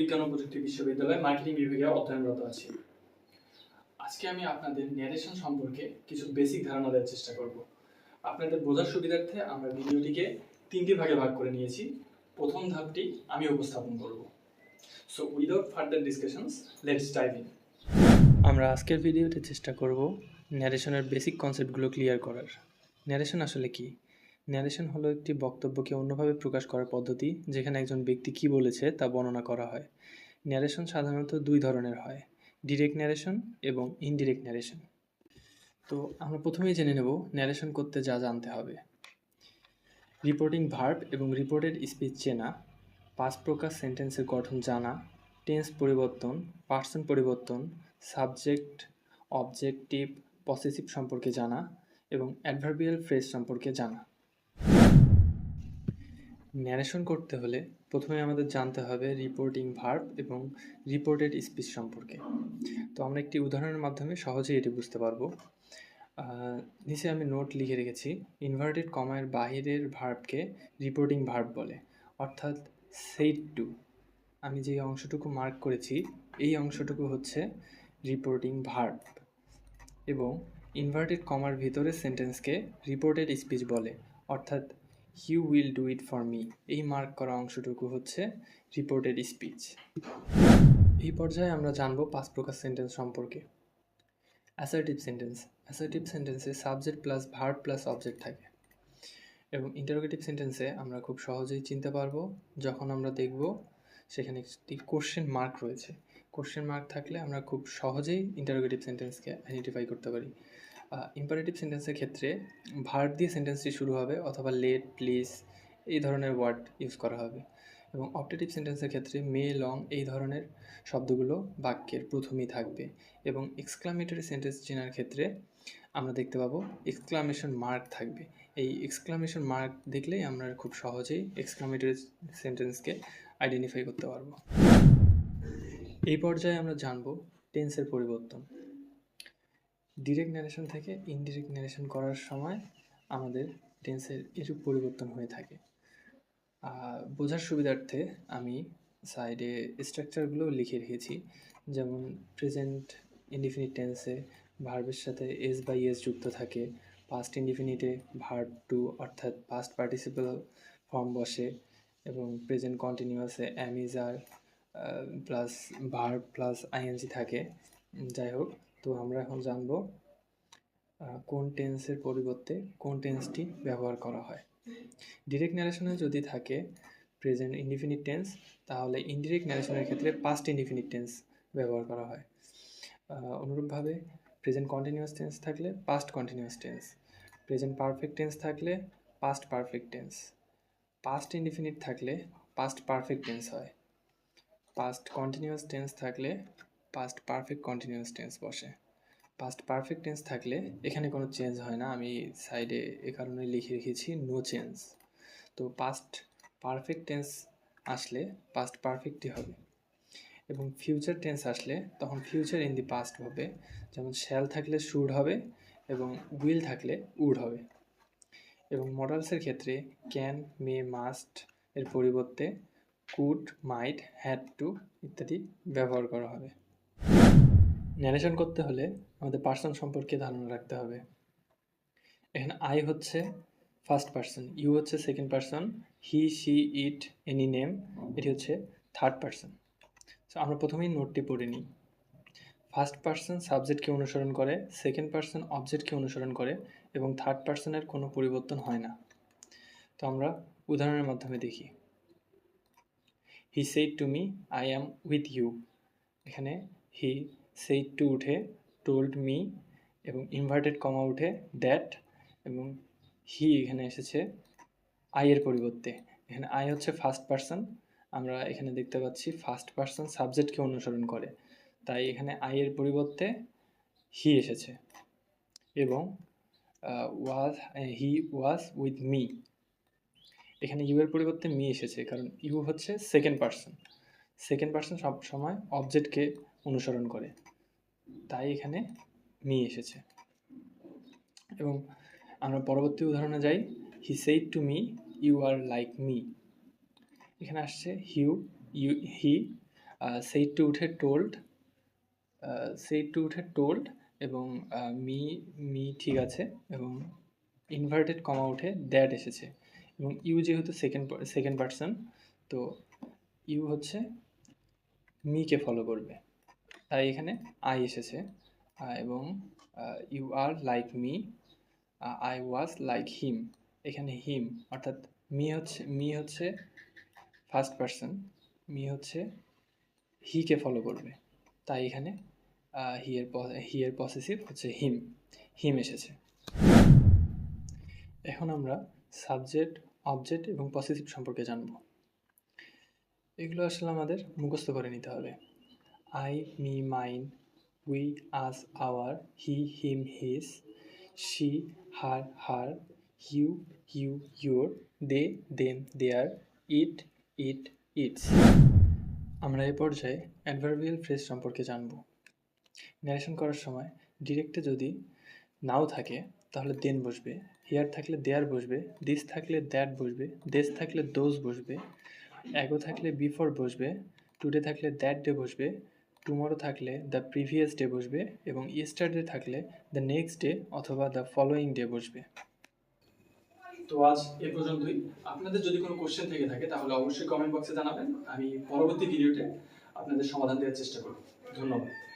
বিজ্ঞান ও প্রযুক্তি বিশ্ববিদ্যালয় মার্কেটিং বিভাগে অধ্যয়নরত আছি। আজকে আমি আপনাদের ন্যারেশন সম্পর্কে কিছু বেসিক ধারণা দেওয়ার চেষ্টা করব। আপনাদের বোঝার সুবিধার্থে আমরা ভিডিওটিকে তিনটি ভাগে ভাগ করে নিয়েছি। প্রথম ধাপটি আমি উপস্থাপন করব। So without further discussions let's dive in আমরা আজকের ভিডিওতে চেষ্টা করব ন্যারেশনের বেসিক কনসেপ্টগুলো ক্লিয়ার করার। ন্যারেশন আসলে কি? ন্যারেশন হলো একটি বক্তব্যকে অন্যভাবে প্রকাশ করার পদ্ধতি, যেখানে একজন ব্যক্তি কী বলেছে তা বর্ণনা করা হয়। ন্যারেশন সাধারণত দুই ধরনের হয় ডিরেক্ট ন্যারেশন এবং ইনডিরেক্ট ন্যারেশন তো আমরা প্রথমেই জেনে নেব ন্যারেশন করতে যা জানতে হবে। রিপোর্টিং ভার্ব এবং রিপোর্টেড স্পিচ চেনা পাঁচ প্রকার সেন্টেন্সের গঠন জানা টেন্স পরিবর্তন পার্সন পরিবর্তন সাবজেক্ট অবজেক্টিভ পসেসিভ সম্পর্কে জানা এবং অ্যাডভার্বিয়াল ফ্রেজ সম্পর্কে জানা। ন্যারেশন করতে হলে প্রথমে আমাদের জানতে হবে রিপোর্টিং ভার্ব এবং রিপোর্টেড স্পিচ সম্পর্কে। তো আমরা একটি উদাহরণের মাধ্যমে সহজেই এটি বুঝতে পারব। নিচে আমি নোট লিখে রেখেছি ইনভার্টেড কমায়ের বাহিরের ভার্বকে রিপোর্টিং ভার্ব বলে। অর্থাৎ সেইড টু আমি যে অংশটুকু মার্ক করেছি, এই অংশটুকু হচ্ছে রিপোর্টিং ভার্ব এবং ইনভার্টেড কমার ভিতরে সেন্টেন্সকে রিপোর্টেড স্পিচ বলে। অর্থাৎ you will do it for me এই মার্ক করা অংশটুকু হচ্ছে রিপোর্টেড স্পিচ এই পর্যায়ে আমরা জানব পাঁচ প্রকার সেন্টেন্স সম্পর্কে। অ্যাসার্টিভ সেন্টেন্স অ্যাসার্টিভ সেন্টেন্সে subject plus verb plus object থাকে। এবং ইন্টারোগেটিভ সেন্টেন্সে আমরা খুব সহজেই চিনতে পারব, যখন আমরা দেখব সেখানে একটি কোশ্চেন মার্ক রয়েছে। কোশ্চেন মার্ক থাকলে আমরা খুব সহজেই ইন্টারোগেটিভ সেন্টেন্সকে আইডেন্টিফাই করতে পারি। ইম্পারেটিভ সেন্টেন্সের ক্ষেত্রে ভার্ব দিয়ে সেন্টেন্সটি শুরু হবে অথবা লেট প্লিজ এই ধরনের ওয়ার্ড ইউজ করা হবে। এবং অপটেটিভ সেন্টেন্সের ক্ষেত্রে মে লং এই ধরনের শব্দগুলো বাক্যের প্রথমেই থাকবে। এবং এক্সক্লামেটরি সেন্টেন্স চেনার ক্ষেত্রে আমরা দেখতে পাবো এক্সক্লামেশন মার্ক থাকবে। এই এক্সক্লামেশন মার্ক দেখলেই আমরা খুব সহজেই এক্সক্লামেটরি সেন্টেন্সকে আইডেন্টিফাই করতে পারব। এই পর্যায়ে আমরা জানব টেন্সের পরিবর্তন। ডিরেক্ট ন্যারেশন থেকে ইনডিরেক্ট ন্যারেশন করার সময় আমাদের টেন্সের এরূপ পরিবর্তন হয়ে থাকে। বোঝার সুবিধার্থে আমি সাইডে স্ট্রাকচারগুলো লিখে রেখেছি। যেমন প্রেজেন্ট ইনডিফিনিট টেন্সে ভার্বের সাথে এস বাই এস যুক্ত থাকে। পাস্ট ইনডিফিনিটে ভার্ব টু অর্থাৎ পাস্ট পার্টিসিপাল ফর্ম বসে এবং present কন্টিনিউয়াসে am is are plus verb plus ING থাকে। যাই হোক তো আমরা এখন জানব কোন টেন্সের পরিবর্তে কোন টেন্সটি ব্যবহার করা হয়। ডিরেক্ট ন্যারেশনে যদি থাকে প্রেজেন্ট ইনডিফিনিট টেন্স তাহলে ইনডিরেক্ট ন্যারেশনের ক্ষেত্রে পাস্ট ইনডিফিনিট টেন্স ব্যবহার করা হয়। অনুরূপভাবে প্রেজেন্ট কন্টিনিউয়াস টেন্স থাকলে past continuous tense present perfect tense থাকলে past perfect tense past indefinite থাকলে পাস্ট পারফেক্ট টেন্স হয় পাস্ট কন্টিনিউয়াস টেন্স থাকলে পাস্ট পারফেক্ট কন্টিনিউয়াস টেন্স বসে। পাস্ট পারফেক্ট টেন্স থাকলে এখানে কোনো চেঞ্জ হয় না। আমি সাইডে এ কারণে লিখে রেখেছি নো চেঞ্জ তো পাস্ট পারফেক্ট টেন্স আসলে পাস্ট পারফেক্টই হবে। এবং ফিউচার টেন্স আসলে তখন ফিউচার ইন দি পাস্ট হবে। যেমন শ্যাল থাকলে শুড হবে এবং উইল থাকলে উড হবে। এবং মডালসের ক্ষেত্রে ক্যান মে মাস্ট এর পরিবর্তে কুড মাইট হ্যাড টু ইত্যাদি ব্যবহার করা হবে। ন্যারেশন করতে হলে আমাদের পার্সন সম্পর্কে ধারণা রাখতে হবে। এখানে আই হচ্ছে ফার্স্ট পার্সন ইউ হচ্ছে second person he she it any name এটি হচ্ছে থার্ড পার্সন সো আমরা প্রথমেই নোটটি পড়ে নিই। ফার্স্ট পার্সন সাবজেক্টকে অনুসরণ করে সেকেন্ড পার্সন অবজেক্টকে অনুসরণ করে এবং থার্ড পার্সনের কোনো পরিবর্তন হয় না। তো আমরা উদাহরণের মাধ্যমে দেখি। He said to me I am with you এখানে হি সেইড টু উঠে টোল্ড মি এবং ইনভার্টেড কমা উঠে দ্যাট এবং হি এখানে এসেছে আই এর পরিবর্তে। এখানে আই হচ্ছে ফার্স্ট পার্সন আমরা এখানে দেখতে পাচ্ছি ফার্স্ট পার্সন সাবজেক্টকে অনুসরণ করে। তাই এখানে আই এর পরিবর্তে হি এসেছে এবং was he was with me এখানে ইউ এর পরিবর্তে মি এসেছে, কারণ ইউ হচ্ছে সেকেন্ড পার্সন সেকেন্ড পার্সন সব সময় অবজেক্টকে অনুসরণ করে। তাই এখানে মি এসেছে। এবং আমরা পরবর্তী উদাহরণে যাই। He said to me you are like me এখানে আসছে হিউ ইউ হি সেইড টু উঠে টোল্ড সেইড টু উঠে টোল্ড এবং মি মি ঠিক আছে এবং ইনভার্টেড কমা উঠে দ্যাট এসেছে। এবং ইউ যেহেতু সেকেন্ড সেকেন্ড পার্সন তো ইউ হচ্ছে মিকে ফলো করবে। তাই এখানে আই এসেছে। এবং you are like me I was like him এখানে হিম অর্থাৎ মি হচ্ছে মি হচ্ছে ফার্স্ট পার্সন মি হচ্ছে হিকে ফলো করবে। তাই এখানে হিয়ের হিয়ের পসেসিভ হচ্ছে হিম হিম এসেছে। এখন আমরা সাবজেক্ট অবজেক্ট এবং পসেসিভ সম্পর্কে জানব। এগুলো আসলে আমাদের মুখস্থ করে নিতে হবে। I me mine we us our he him his she her her you you your they them their it it its আমরা এ পর্যায়ে অ্যাডভার্বিয়াল ফ্রেজ সম্পর্কে জানব। ন্যারেশন করার সময় ডিরেক্টে যদি নাও থাকে, তাহলে দেন বসবে হিয়ার থাকলে দেয়ার বসবে দিস থাকলে দ্যাট বসবে দেশ থাকলে দোজ বসবে অ্যাগো থাকলে বিফোর বসবে টুডে থাকলে দ্যাট ডে বসবে টুমরো থাকলে দ্য প্রিভিয়াস ডে বসবে এবং ইস্টারডে থাকলে দ্য নেক্সট ডে অথবা দ্য ফলোয়িং ডে বসবে। তো আজ এ পর্যন্তই। আপনাদের যদি কোনো কোশ্চেন থেকে থাকে, তাহলে অবশ্যই কমেন্ট বক্সে জানাবেন। আমি পরবর্তী ভিডিওতে আপনাদের সমাধান দেওয়ার চেষ্টা করব। ধন্যবাদ।